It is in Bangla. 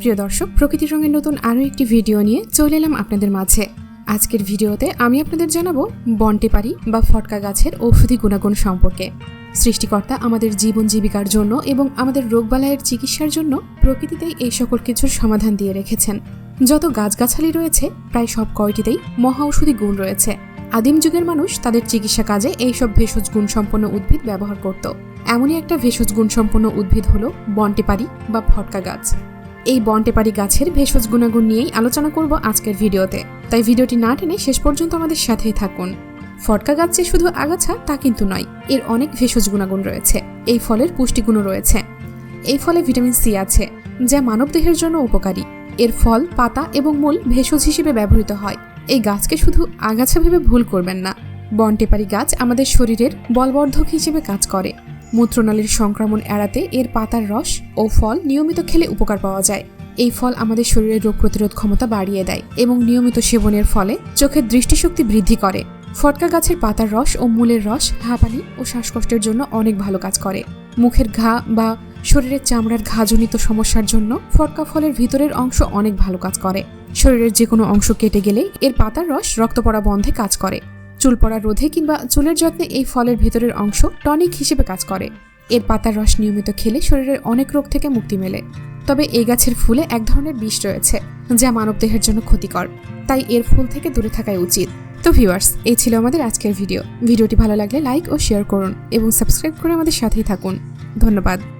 প্রিয় দর্শক, প্রকৃতির রঙের নতুন আরও একটি ভিডিও নিয়ে চলে এলাম আপনাদের মাঝে। আজকের ভিডিওতে আমি আপনাদের জানাব বন্টেপারি বা ফটকা গাছের ঔষধি গুণাগুণ সম্পর্কে। সৃষ্টিকর্তা আমাদের জীবন জীবিকার জন্য এবং আমাদের রোগবালাইয়ের চিকিৎসার জন্য প্রকৃতিতেই এই সকল কিছুর সমাধান দিয়ে রেখেছেন। যত গাছগাছালি রয়েছে, প্রায় সব কয়টিতেই মহা ঔষধি গুণ রয়েছে। আদিম যুগের মানুষ তাদের চিকিৎসা কাজে এইসব ভেষজ গুণসম্পন্ন উদ্ভিদ ব্যবহার করত। এমনই একটা ভেষজ গুণসম্পন্ন উদ্ভিদ হলো বন্টেপারি বা ফটকা গাছ। এই বন্টেপারি গাছের ভেষজ গুণাগুণ নিয়েই আলোচনা করব আজকের ভিডিওতে। তাই ভিডিওটি না টেনে শেষ পর্যন্ত আমাদের সাথেই থাকুন। ফটকা গাছ যে শুধু আগাছা, তা কিন্তু নয়, এর অনেক ভেষজ গুণাগুণ রয়েছে। এই ফলের পুষ্টিগুণও রয়েছে। এই ফলে ভিটামিন সি আছে, যা মানবদেহের জন্য উপকারী। এর ফল, পাতা এবং মূল ভেষজ হিসেবে ব্যবহৃত হয়। এই গাছকে শুধু আগাছা ভেবে ভুল করবেন না। বনটেপারি গাছ আমাদের শরীরের বলবর্ধক হিসেবে কাজ করে। মূত্রনালীর সংক্রমণ এড়াতে এর পাতার রস ও ফল নিয়মিত খেলে উপকার পাওয়া যায়। এই ফল আমাদের শরীরের রোগ প্রতিরোধ ক্ষমতা বাড়িয়ে দেয় এবং নিয়মিত সেবনের ফলে চোখের দৃষ্টিশক্তি বৃদ্ধি করে। ফটকা গাছের পাতার রস ও মূলের রস হাঁপানি ও শ্বাসকষ্টের জন্য অনেক ভালো কাজ করে। মুখের ঘা বা শরীরের চামড়ার ঘাজনিত সমস্যার জন্য ফটকা ফলের ভিতরের অংশ অনেক ভালো কাজ করে। শরীরের যে কোনো অংশ কেটে গেলে এর পাতার রস রক্ত পড়া বন্ধে কাজ করে। চুল পড়া রোধে কিংবা চুলের যত্নে এই ফলের ভেতরের অংশ টনিক হিসেবে কাজ করে। এর পাতার রস নিয়মিত খেলে শরীরের অনেক রোগ থেকে মুক্তি মেলে। তবে এই গাছের ফুলে এক ধরনের বিষ রয়েছে, যা মানবদেহের জন্য ক্ষতিকর। তাই এর ফুল থেকে দূরে থাকাই উচিত। তো ভিউয়ার্স, এই ছিল আমাদের আজকের ভিডিও। ভিডিওটি ভালো লাগলে লাইক ও শেয়ার করুন এবং সাবস্ক্রাইব করে আমাদের সাথেই থাকুন। ধন্যবাদ।